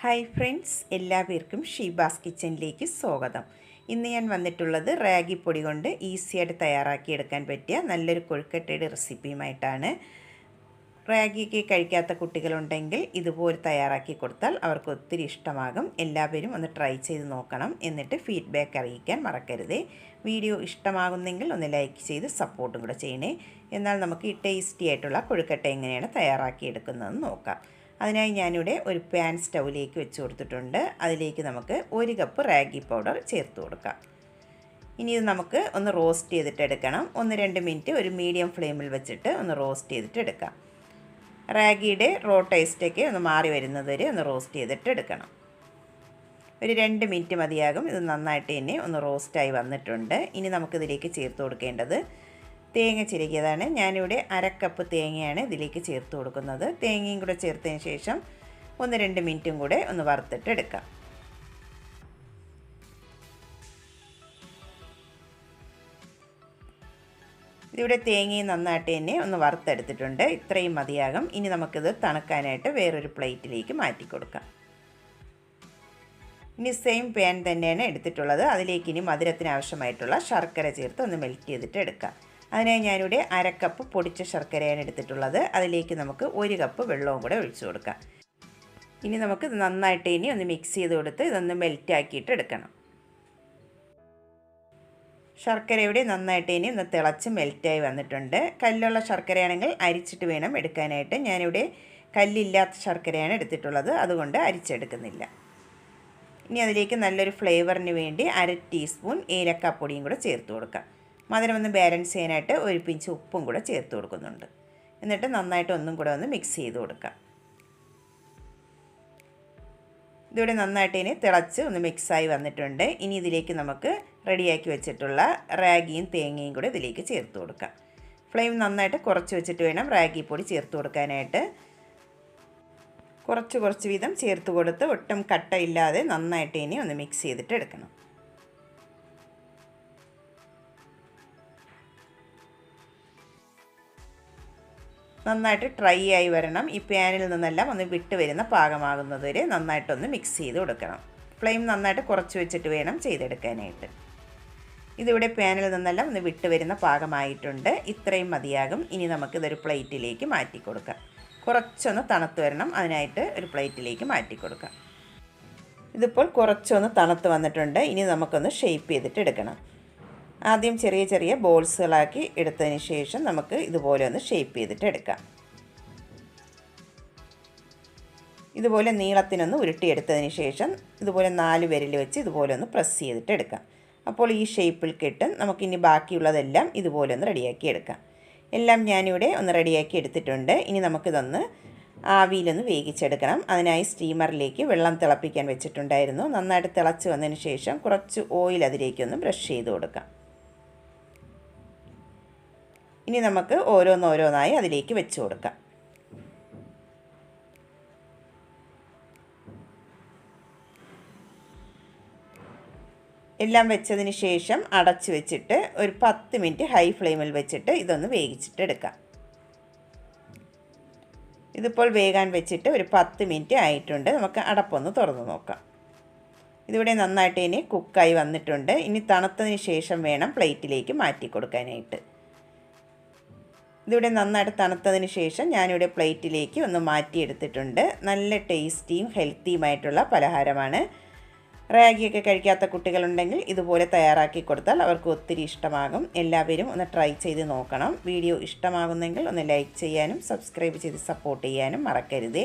Hi friends എല്ലാവർക്കും ഷീബാസ് കിച്ചണിലേക്ക് സ്വാഗതം. ഇന്ന് ഞാൻ വന്നിട്ടുള്ളത് റാഗി പൊടി കൊണ്ട് ഈസിയായിട്ട് തയ്യാറാക്കിയെടുക്കാൻ പറ്റിയ നല്ലൊരു കൊഴുക്കട്ടയുടെ റെസിപ്പിയുമായിട്ടാണ്. റാഗിയൊക്കെ കഴിക്കാത്ത കുട്ടികളുണ്ടെങ്കിൽ ഇതുപോലെ തയ്യാറാക്കി കൊടുത്താൽ അവർക്ക് ഒത്തിരി ഇഷ്ടമാകും. എല്ലാവരും ഒന്ന് ട്രൈ ചെയ്ത് നോക്കണം എന്നിട്ട് ഫീഡ്ബാക്ക് അറിയിക്കാൻ മറക്കരുത്. വീഡിയോ ഇഷ്ടമാകുന്നെങ്കിൽ ഒന്ന് ലൈക്ക് ചെയ്ത് സപ്പോർട്ടും കൂടെ ചെയ്യണേ. എന്നാൽ നമുക്ക് ഈ ടേസ്റ്റി ആയിട്ടുള്ള കൊഴുക്കട്ട എങ്ങനെയാണ് തയ്യാറാക്കിയെടുക്കുന്നതെന്ന് നോക്കാം. അതിനായി ഞാനിവിടെ ഒരു പാൻ സ്റ്റൗവിലേക്ക് വെച്ച് കൊടുത്തിട്ടുണ്ട്. അതിലേക്ക് നമുക്ക് ഒരു കപ്പ് റാഗി പൗഡർ ചേർത്ത് കൊടുക്കാം. ഇനി ഇത് നമുക്ക് ഒന്ന് റോസ്റ്റ് ചെയ്തിട്ട് എടുക്കണം. ഒന്ന് രണ്ട് മിനിറ്റ് ഒരു മീഡിയം ഫ്ലെയിമിൽ വെച്ചിട്ട് ഒന്ന് റോസ്റ്റ് ചെയ്തിട്ട് എടുക്കാം. റാഗിയുടെ റോ ടേസ്റ്റൊക്കെ ഒന്ന് മാറി വരുന്നത് വരെ ഒന്ന് റോസ്റ്റ് ചെയ്തിട്ട് എടുക്കണം. ഒരു രണ്ട് മിനിറ്റ് മതിയാകും. ഇത് നന്നായിട്ട് തന്നെ ഒന്ന് റോസ്റ്റായി വന്നിട്ടുണ്ട്. ഇനി നമുക്കിതിലേക്ക് ചേർത്ത് കൊടുക്കേണ്ടത് തേങ്ങ ചിരകിയതാണ്. ഞാനിവിടെ അരക്കപ്പ് തേങ്ങയാണ് ഇതിലേക്ക് ചേർത്ത് കൊടുക്കുന്നത്. തേങ്ങയും കൂടെ ചേർത്തതിന് ശേഷം ഒന്ന് രണ്ട് മിനിറ്റും കൂടെ ഒന്ന് വറുത്തിട്ട് ഇതിവിടെ തേങ്ങയും നന്നായിട്ട് തന്നെ ഒന്ന് വറുത്തെടുത്തിട്ടുണ്ട്. ഇത്രയും മതിയാകും. ഇനി നമുക്കിത് തണുക്കാനായിട്ട് വേറൊരു പ്ലേറ്റിലേക്ക് മാറ്റി കൊടുക്കാം. ഇനി സെയിം പാൻ തന്നെയാണ് എടുത്തിട്ടുള്ളത്. അതിലേക്ക് ഇനി മധുരത്തിന് ആവശ്യമായിട്ടുള്ള ശർക്കര ചേർത്ത് ഒന്ന് മെൽറ്റ് ചെയ്തിട്ട് എടുക്കാം. അതിനായി ഞാനിവിടെ അരക്കപ്പ് പൊടിച്ച ശർക്കരയാണ് എടുത്തിട്ടുള്ളത്. അതിലേക്ക് നമുക്ക് ഒരു കപ്പ് വെള്ളവും കൂടെ ഒഴിച്ചു കൊടുക്കാം. ഇനി നമുക്ക് ഇത് നന്നായിട്ട് ഇനി ഒന്ന് മിക്സ് ചെയ്ത് കൊടുത്ത് ഇതൊന്ന് മെൽറ്റ് ആക്കിയിട്ട് എടുക്കണം. ശർക്കര ഇവിടെ നന്നായിട്ട് ഇനി ഒന്ന് തിളച്ച് മെൽറ്റായി വന്നിട്ടുണ്ട്. കല്ലുള്ള ശർക്കരയാണെങ്കിൽ അരിച്ചിട്ട് വേണം എടുക്കാനായിട്ട്. ഞാനിവിടെ കല്ലില്ലാത്ത ശർക്കരയാണ് എടുത്തിട്ടുള്ളത്. അതുകൊണ്ട് അരിച്ചെടുക്കുന്നില്ല. ഇനി അതിലേക്ക് നല്ലൊരു ഫ്ലേവറിന് വേണ്ടി അര ടീസ്പൂൺ ഏലക്കാപ്പൊടിയും കൂടെ ചേർത്ത് കൊടുക്കാം. മധുരം ഒന്ന് ബാലൻസ് ചെയ്യാനായിട്ട് ഒരു പിഞ്ച് ഉപ്പും കൂടെ ചേർത്ത് കൊടുക്കുന്നുണ്ട്. എന്നിട്ട് നന്നായിട്ട് ഒന്നും കൂടെ ഒന്ന് മിക്സ് ചെയ്ത് കൊടുക്കാം. ഇതിവിടെ നന്നായിട്ട് ഇനി തിളച്ച് ഒന്ന് മിക്സായി വന്നിട്ടുണ്ട്. ഇനി ഇതിലേക്ക് നമുക്ക് റെഡിയാക്കി വെച്ചിട്ടുള്ള റാഗിയും തേങ്ങയും കൂടെ ഇതിലേക്ക് ചേർത്ത് കൊടുക്കാം. ഫ്ലെയിം നന്നായിട്ട് കുറച്ച് വെച്ചിട്ട് വേണം റാഗി പൊടി ചേർത്ത് കൊടുക്കാനായിട്ട്. കുറച്ച് കുറച്ച് വീതം ചേർത്ത് കൊടുത്ത് ഒട്ടും കട്ടയില്ലാതെ നന്നായിട്ട് ഇനി ഒന്ന് മിക്സ് ചെയ്തിട്ട് എടുക്കണം. നന്നായിട്ട് ട്രൈ ആയി വരണം. ഈ പാനിൽ നിന്നെല്ലാം ഒന്ന് വിട്ട് വരുന്ന പാകമാകുന്നത് വരെ നന്നായിട്ടൊന്ന് മിക്സ് ചെയ്ത് കൊടുക്കണം. ഫ്ലെയിം നന്നായിട്ട് കുറച്ച് വെച്ചിട്ട് വേണം ചെയ്തെടുക്കാനായിട്ട്. ഇതിവിടെ പാനിൽ നിന്നെല്ലാം ഒന്ന് വിട്ട് വരുന്ന പാകമായിട്ടുണ്ട്. ഇത്രയും മതിയാകും. ഇനി നമുക്കിതൊരു പ്ലേറ്റിലേക്ക് മാറ്റി കൊടുക്കാം. കുറച്ചൊന്ന് തണുത്ത് വരണം. അതിനായിട്ട് ഒരു പ്ലേറ്റിലേക്ക് മാറ്റി കൊടുക്കാം. ഇതിപ്പോൾ കുറച്ചൊന്ന് തണുത്ത് വന്നിട്ടുണ്ട്. ഇനി നമുക്കൊന്ന് ഷേപ്പ് ചെയ്തിട്ട് എടുക്കണം. ആദ്യം ചെറിയ ചെറിയ ബോൾസുകളാക്കി എടുത്തതിന് ശേഷം നമുക്ക് ഇതുപോലെ ഒന്ന് ഷേപ്പ് ചെയ്തിട്ട് എടുക്കാം. ഇതുപോലെ നീളത്തിനൊന്ന് ഉരുട്ടിയെടുത്തതിന് ശേഷം ഇതുപോലെ നാല് വിരൽ വെച്ച് ഇതുപോലെ ഒന്ന് പ്രസ് ചെയ്തിട്ട് എടുക്കാം. അപ്പോൾ ഈ ഷേപ്പിൽ കിട്ടും. നമുക്കിനി ബാക്കിയുള്ളതെല്ലാം ഇതുപോലെ ഒന്ന് റെഡിയാക്കി എടുക്കാം. എല്ലാം ഞാനിവിടെ ഒന്ന് റെഡിയാക്കി എടുത്തിട്ടുണ്ട്. ഇനി നമുക്കിതൊന്ന് ആവിയിലൊന്ന് വേവിച്ചെടുക്കണം. അതിനായി സ്റ്റീമറിലേക്ക് വെള്ളം തിളപ്പിക്കാൻ വെച്ചിട്ടുണ്ടായിരുന്നു. നന്നായിട്ട് തിളച്ച് വന്നതിന് ശേഷം കുറച്ച് ഓയിൽ അതിലേക്കൊന്ന് ബ്രഷ് ചെയ്ത് കൊടുക്കാം. ഇനി നമുക്ക് ഓരോന്നോരോന്നായി അതിലേക്ക് വെച്ച് കൊടുക്കാം. എല്ലാം വെച്ചതിന് ശേഷം അടച്ച് വെച്ചിട്ട് ഒരു പത്ത് മിനിറ്റ് ഹൈ ഫ്ലെയിമിൽ വെച്ചിട്ട് ഇതൊന്ന് വേവിച്ചിട്ട് എടുക്കാം. ഇതിപ്പോൾ വേകാൻ വെച്ചിട്ട് ഒരു പത്ത് മിനിറ്റ് ആയിട്ടുണ്ട്. നമുക്ക് അടപ്പൊന്ന് തുറന്ന് നോക്കാം. ഇതിവിടെ നന്നായിട്ട് ഇനി കുക്കായി വന്നിട്ടുണ്ട്. ഇനി തണുത്തതിന് ശേഷം വേണം പ്ലേറ്റിലേക്ക് മാറ്റി കൊടുക്കാനായിട്ട്. ഇതിവിടെ നന്നായിട്ട് തണുത്തതിന് ശേഷം ഞാനിവിടെ പ്ലേറ്റിലേക്ക് ഒന്ന് മാറ്റിയെടുത്തിട്ടുണ്ട്. നല്ല ടേസ്റ്റിയും ഹെൽത്തിയുമായിട്ടുള്ള പലഹാരമാണ്. റാഗിയൊക്കെ കഴിക്കാത്ത കുട്ടികളുണ്ടെങ്കിൽ ഇതുപോലെ തയ്യാറാക്കി കൊടുത്താൽ അവർക്ക് ഒത്തിരി ഇഷ്ടമാകും. എല്ലാവരും ഒന്ന് ട്രൈ ചെയ്ത് നോക്കണം. വീഡിയോ ഇഷ്ടമാകുന്നെങ്കിൽ ഒന്ന് ലൈക്ക് ചെയ്യാനും സബ്സ്ക്രൈബ് ചെയ്ത് സപ്പോർട്ട് ചെയ്യാനും മറക്കരുതേ.